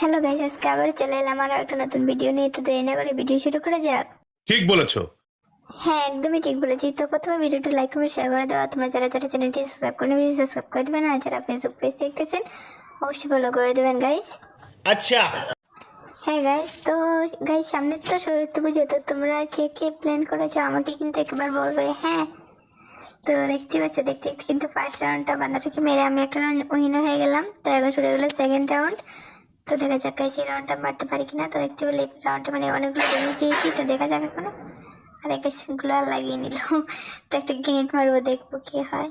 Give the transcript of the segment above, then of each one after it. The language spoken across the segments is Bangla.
হ্যালো গাইস আজকে আবার চলে এলাম আর একটা নতুন ভিডিও নিয়ে। তো দেরি না করে ভিডিও শুরু করা যাক। ঠিক বলেছ। হ্যাঁ একদমই ঠিক বলেছি। তো প্রথমে ভিডিওটি লাইক করে শেয়ার করে দেওয়া তোমরা যারা যারা চ্যানেলটি সাবস্ক্রাইব করে নেবে সাবস্ক্রাইব করে দিবেন আর যারা ফেসবুক পেজ দেখতেছেন অবশ্যই ফলো করে দিবেন গাইস আচ্ছা। হ্যাঁ গাইস তো গাইস সামনে তো সরস্বতী পুজো। তো তোমরা কে কে প্ল্যান করেছ? আমাকে কিন্তু একবার বলবে। হ্যাঁ। তো দেখতে পাচ্ছ দেখতে কিন্তু ফার্স্ট রাউন্ডটা বান্দাটাকে মেরে আমি একটা রাউন্ড উইন হয়ে গেলাম। তো এখন শুরু হলো সেকেন্ড রাউন্ড তো দেখা যাক এই রাউন্ডটা মারতে পারি কিনা? তো দেখতে পেলে রাউন্ডে মানে অনেকগুলো ড্যামেজ দিয়েছি তো দেখা যাক এখন। আর একটা গ্লোয়ার লাগিয়ে নিল তো একটা গ্রেনেড মারবো দেখব কি হয়।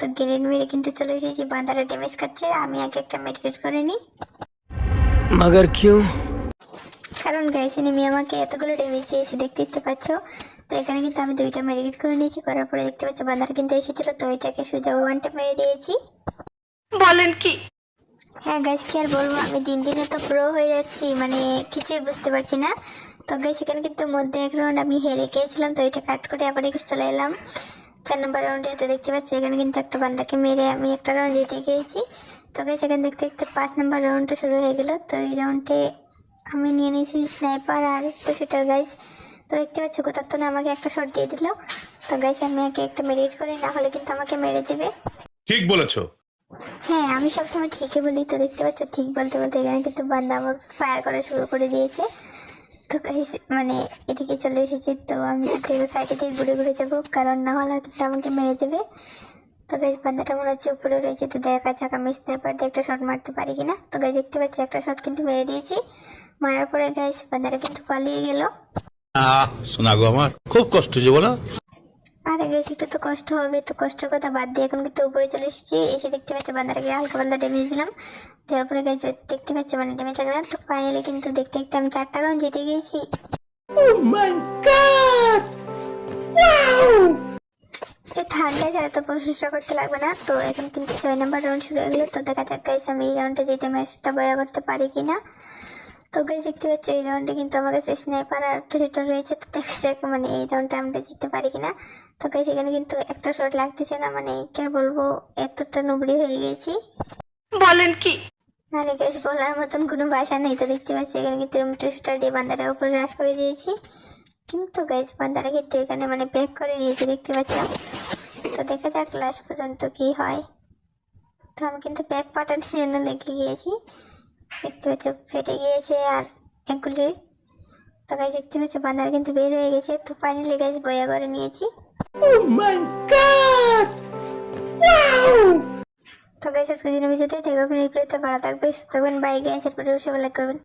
তো গ্রেনেড মেরে কিন্তু চলে এসেছি বাঁধারা ড্যামেজ খাচ্ছে। আমি আগে একটা মেডিকেট করে নিই। মাগার কিউ? কারণ গাইস এনিমি আমাকে এতগুলো ড্যামেজ দিয়েছে দেখতে দেখতে পাচ্ছ। তো এখানে কিন্তু আমি দুইটা মেডিকেট করে নিয়েছি করার পরে দেখতে পাচ্ছ বাঁধারা কিন্তু এসেছিল। তো ওইটাকে সোজা ওয়ানটা মেরে দিয়েছি। বলেন কি? হ্যাঁ গাইস কি আর বলব? আমি দিন দিনে তো প্রো হয়ে যাচ্ছি মানে কিছুই বুঝতে পারছি না। তো গাইস এখানে কিন্তু মধ্যে এক রাউন্ড আমি হেরে গিয়েছিলাম, তো এটা কাট করে আবার একটু চলে এলাম। চার নম্বর রাউন্ডে তো দেখতে পাচ্ছি, এখানে কিন্তু একটা বান্দাকে মেরে আমি একটা রাউন্ড জিতে গিয়েছি। তো গাইস এখানে দেখতে দেখতে পাঁচ নম্বর রাউন্ডটা শুরু হয়ে গেল। তো এই রাউন্ডে আমি নিয়ে নিয়েছি স্নাইপার আর তো সেটার গাইস তো দেখতে পাচ্ছ কোথাও তো না আমাকে একটা শট দিয়ে দিল। তো গাইস আমি আগে একটা মেরিট করি, না হলে কিন্তু আমাকে মেরে দেবে। ঠিক বলেছ। হ্যাঁ আমি সবসময় ঠিকই বলি, তো দেখতে পাচ্ছ, ঠিক বলতে বলতে এখানে কিন্তু বান্দা আমার ফায়ার করা শুরু করে দিয়েছে। তো মানে এদিকে চলে এসেছি, তো আমি সাইডে ঘুরে ঘুরে যাব, কারণ না হলে কিন্তু আমাকে মেরে দেবে। তো গাইজ বান্দাটা মনে হচ্ছে উপরে রয়েছে, তো দেখা যাক আমি স্ন্যাপার দিয়ে একটা শট মারতে পারি কিনা। তো গাইজ দেখতে পাচ্ছি, একটা শট কিন্তু মেরে দিয়েছি। মারার পরে গাইজ বান্দাটা কিন্তু পালিয়ে গেল। আহ শোনা গো আমার, খুব কষ্ট হচ্ছে বলো। গাইজ একটু তো কষ্ট হবে তো কষ্টের কথা বাদ দিয়ে এখন কিন্তু উপরে চলে এসেছি। এসে দেখতে পাচ্ছি বান্দাটাকে হালকা পাল্লা ড্যামেজ দিলাম। দেওয়ার পরে গাইজ দেখতে পাচ্ছি মানে ড্যামেজ লাগলাম তো ফাইনালি কিন্তু দেখতে দেখতে আমি চারটা রাউন্ড জিতে গিয়েছি। যে ঠান্ডায় যারা তো প্রশংসা করতে লাগবে না। তো এখন কিন্তু ছয় নম্বর রাউন্ড শুরু হয়ে গেলো। তো দেখা যাক আমি এই রাউন্ডে জিতে ম্যাচটা বয়া করতে পারি কিনা। তো গাইজ দেখতে পাচ্ছি এই রাউন্ডে কিন্তু আমার কাছে স্নাইপার আর ট্রিটার রয়েছে তো দেখা যাক মানে এই রাউন্ডে আমরা জিততে পারি কিনা। তো গাইজ এখানে কিন্তু একটা শট লাগতেছে না মানে কে বলব এতটা নুবড়ি হয়ে গেছি। বলেন কি? মানে গাইস বলার মতন কোনো ভাষা নেই তো দেখতে পাচ্ছি এখানে কিন্তু আমি ট্রিটার দিয়ে বান্দারের উপরে হ্রাস করে দিয়েছি। কিন্তু গাইস বান্দারা কিন্তু এখানে মানে ব্রেক করে নিয়েছে দেখতে পাচ্ছিলাম তো দেখা যাক লাস্ট পর্যন্ত কি হয়। তো আমি কিন্তু ব্যাক পাটার জন্য লেগে গিয়েছি। দেখতে পাচ্ছ ফেটে গিয়েছে আর এগুলি তো দেখতে পাচ্ছ বাঁধার কিন্তু বের হয়ে গেছে। তো ফাইনালি গাছ বয়া করে নিয়েছি। তো গাছ আজকে দিনের ভিডিওতে দেখো রিপ্লাইতে ভালো থাকবে তখন বাইক গ্যাসের পরে বসে লাইক করবেন